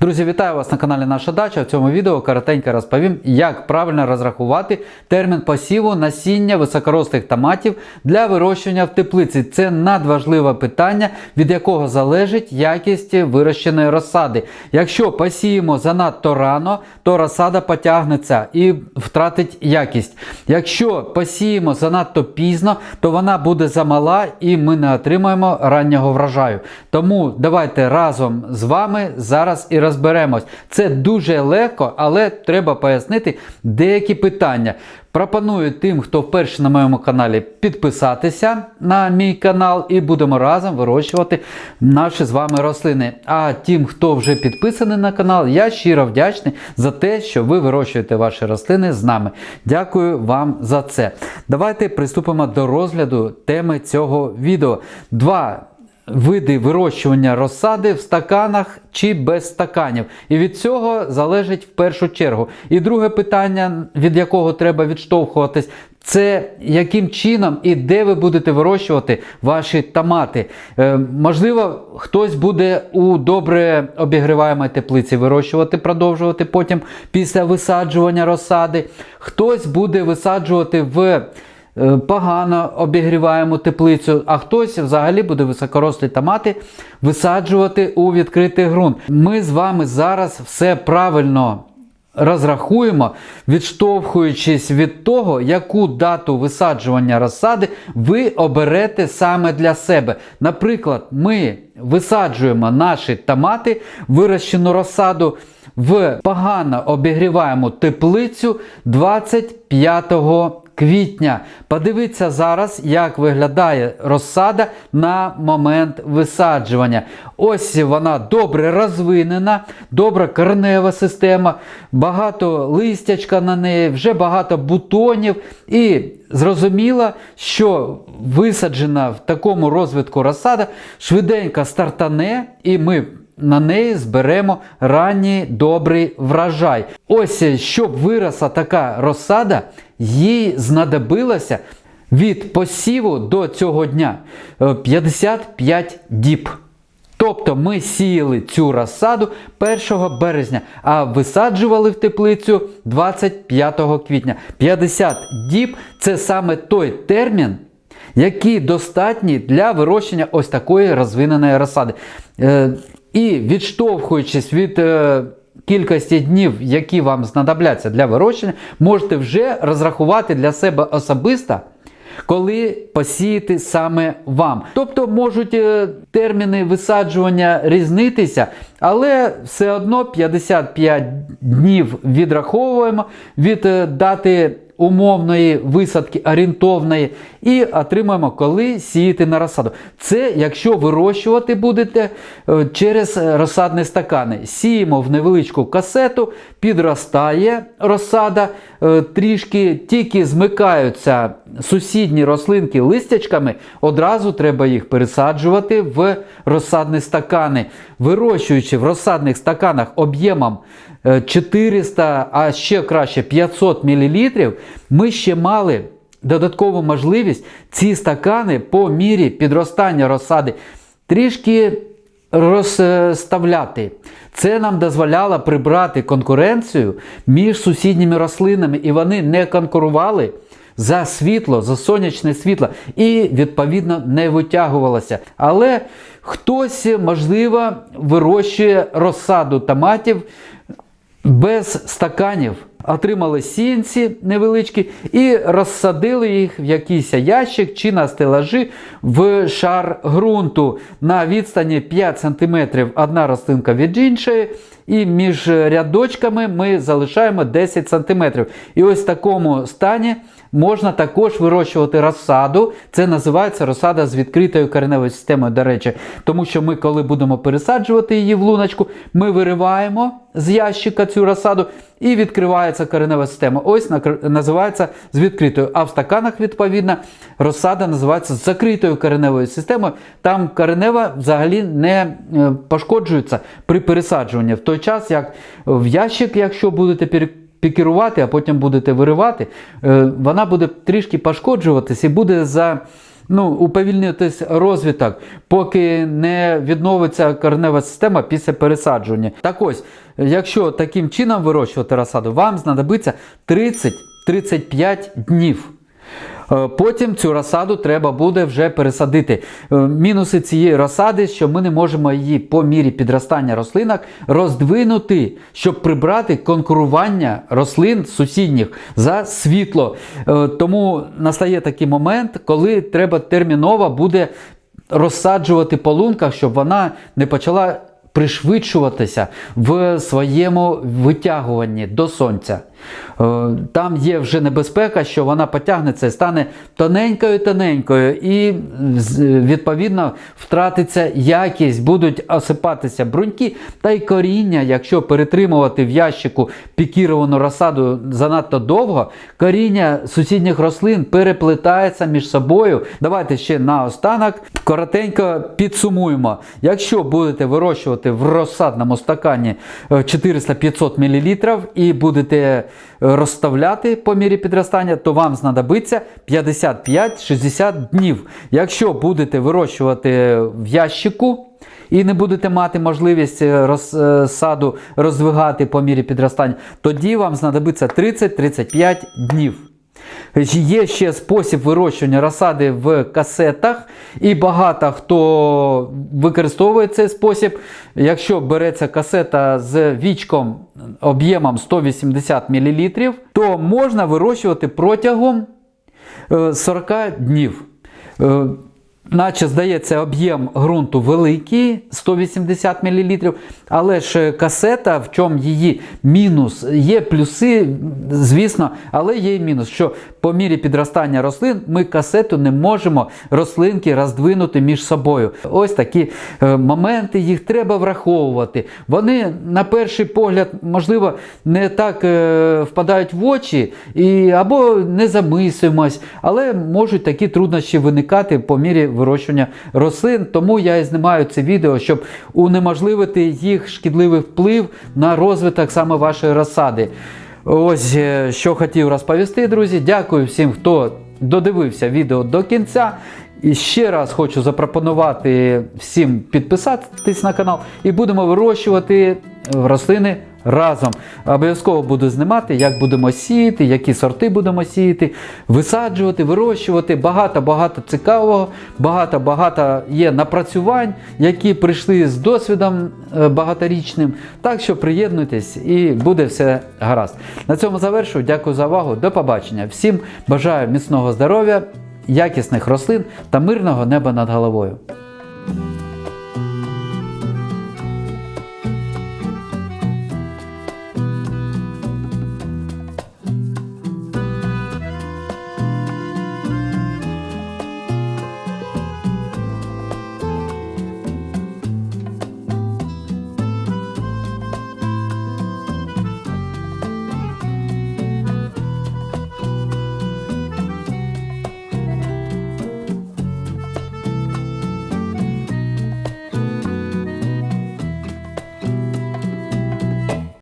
Друзі, вітаю вас на каналі Наша Дача. В цьому відео коротенько розповім, як правильно розрахувати термін посіву насіння високорослих томатів для вирощування в теплиці. Це надважливе питання, від якого залежить якість вирощеної розсади. Якщо посіємо занадто рано, то розсада потягнеться і втратить якість. Якщо посіємо занадто пізно, то вона буде замала і ми не отримаємо раннього врожаю. Тому давайте разом з вами зараз і розберемось. Це дуже легко, але треба пояснити деякі питання. Пропоную тим, хто вперше на моєму каналі, підписатися на мій канал і будемо разом вирощувати наші з вами рослини. А тим, хто вже підписаний на канал, я щиро вдячний за те, що ви вирощуєте ваші рослини з нами. Дякую вам за це. Давайте приступимо до розгляду теми цього відео. Два види вирощування розсади в стаканах чи без стаканів. І від цього залежить в першу чергу. І друге питання, від якого треба відштовхуватись, це яким чином і де ви будете вирощувати ваші томати. Е, можливо, хтось буде у добре обігріваємій теплиці вирощувати, продовжувати потім після висаджування розсади. Хтось буде висаджувати в погано обігріваємо теплицю, а хтось взагалі буде високорослі томати висаджувати у відкритий ґрунт. Ми з вами зараз все правильно розрахуємо, відштовхуючись від того, яку дату висаджування розсади ви оберете саме для себе. Наприклад, ми висаджуємо наші томати, вирощену розсаду в погано обігріваємо теплицю 25 квітня. Подивіться зараз, як виглядає розсада на момент висаджування. Ось вона добре розвинена, добра коренева система, багато листячка на неї, вже багато бутонів. І зрозуміло, що висаджена в такому розвитку розсада швиденько стартане, і ми на неї зберемо ранній добрий врожай. Ось щоб виросла така розсада, їй знадобилося від посіву до цього дня е, 55 діб. Тобто ми сіяли цю розсаду 1 березня, а висаджували в теплицю 25 квітня. 50 діб це саме той термін, який достатній для вирощення ось такої розвиненої розсади. Е, і відштовхуючись від е, кількості днів, які вам знадобляться для вирощення, можете вже розрахувати для себе особисто. Коли посіяти саме вам. Тобто можуть е, терміни висаджування різнитися, але все одно 55 днів відраховуємо від е, дати умовної висадки орієнтовної і отримаємо, коли сіяти на розсаду. Це якщо вирощувати будете е, через розсадні стакани. Сіємо в невеличку касету, підростає розсада, е, трішки тільки змикаються сусідні рослинки листячками, одразу треба їх пересаджувати в розсадні стакани. Вирощуючи в розсадних стаканах об'ємом е, 400, а ще краще 500 мл, ми ще мали додаткову можливість ці стакани по мірі підростання розсади трішки розставляти. Це нам дозволяло прибрати конкуренцію між сусідніми рослинами, і вони не конкурували за світло, за сонячне світло, і відповідно не витягувалося. Але хтось, можливо, вирощує розсаду томатів без стаканів. Отримали сінці невеличкі і розсадили їх в якийсь ящик чи на стелажі в шар ґрунту на відстані 5 см одна рослинка від іншої. І між рядочками ми залишаємо 10 см. І ось в такому стані можна також вирощувати розсаду. Це називається розсада з відкритою кореневою системою, до речі. Тому що ми, коли будемо пересаджувати її в луночку, ми вириваємо з ящика цю розсаду і відкривається коренева система. Ось називається з відкритою. А в стаканах, відповідно, розсада називається з закритою кореневою системою. Там коренева взагалі не е, пошкоджується при пересаджуванні. В той час, як в ящик, якщо будете перекрити, пікірувати, а потім будете виривати, е, вона буде трішки пошкоджуватись і буде за ну, уповільнитись розвиток, поки не відновиться коренева система після пересадження. Так ось, якщо таким чином вирощувати розсаду, вам знадобиться 30-35 днів. Е, Потім цю розсаду треба буде вже пересадити. Е, Мінуси цієї розсади, що ми не можемо її по мірі підростання рослинок роздвинути, щоб прибрати конкурування рослин сусідніх за світло. Е, Тому настає такий момент, коли треба терміново буде розсаджувати по лунках, щоб вона не почала пришвидшуватися в своєму витягуванні до сонця. Е, Там є вже небезпека, що вона потягнеться і стане тоненькою-тоненькою, і відповідно втратиться якість, будуть осипатися бруньки та й коріння, якщо перетримувати в ящику пікіровану розсаду занадто довго, коріння сусідніх рослин переплетається між собою. Давайте ще наостанок коротенько підсумуємо. Якщо будете вирощувати в розсадному стакані е, 400-500 мл і будете е, розставляти по мірі підростання, то вам знадобиться 55-60 днів. Якщо будете вирощувати в ящику, і не будете мати можливість е, розсаду роздвигати по мірі підростання, тоді вам знадобиться 30-35 днів. Є ще спосіб вирощування розсади в касетах, і багато хто використовує цей спосіб. Якщо береться касета з вічком об'ємом 180 мл, то можна вирощувати протягом е, 40 днів. Наче здається, об'єм ґрунту великий 180 мл, але ж касета, в чому її мінус, є плюси, звісно, але є і мінус, що по мірі підростання рослин ми касету не можемо рослинки роздвинути між собою. Ось такі е, моменти, їх треба враховувати. Вони, на перший погляд, можливо, не так е, впадають в очі, і, або не замислюємось, але можуть такі труднощі виникати по мірі вирощування рослин. Тому я і знімаю це відео, щоб унеможливити їх шкідливий вплив на розвиток саме вашої розсади. Ось е, що хотів розповісти, друзі. Дякую всім, хто додивився відео до кінця. І ще раз хочу запропонувати всім підписатись на канал і будемо вирощувати рослини разом. Обов'язково буду знімати, як будемо сіяти, які сорти будемо сіяти, висаджувати, вирощувати. Багато-багато цікавого, багато-багато є напрацювань, які прийшли з досвідом е, багаторічним. Так що приєднуйтесь і буде все гаразд. На цьому завершую. Дякую за увагу. До побачення. Всім бажаю міцного здоров'я, якісних рослин та мирного неба над головою.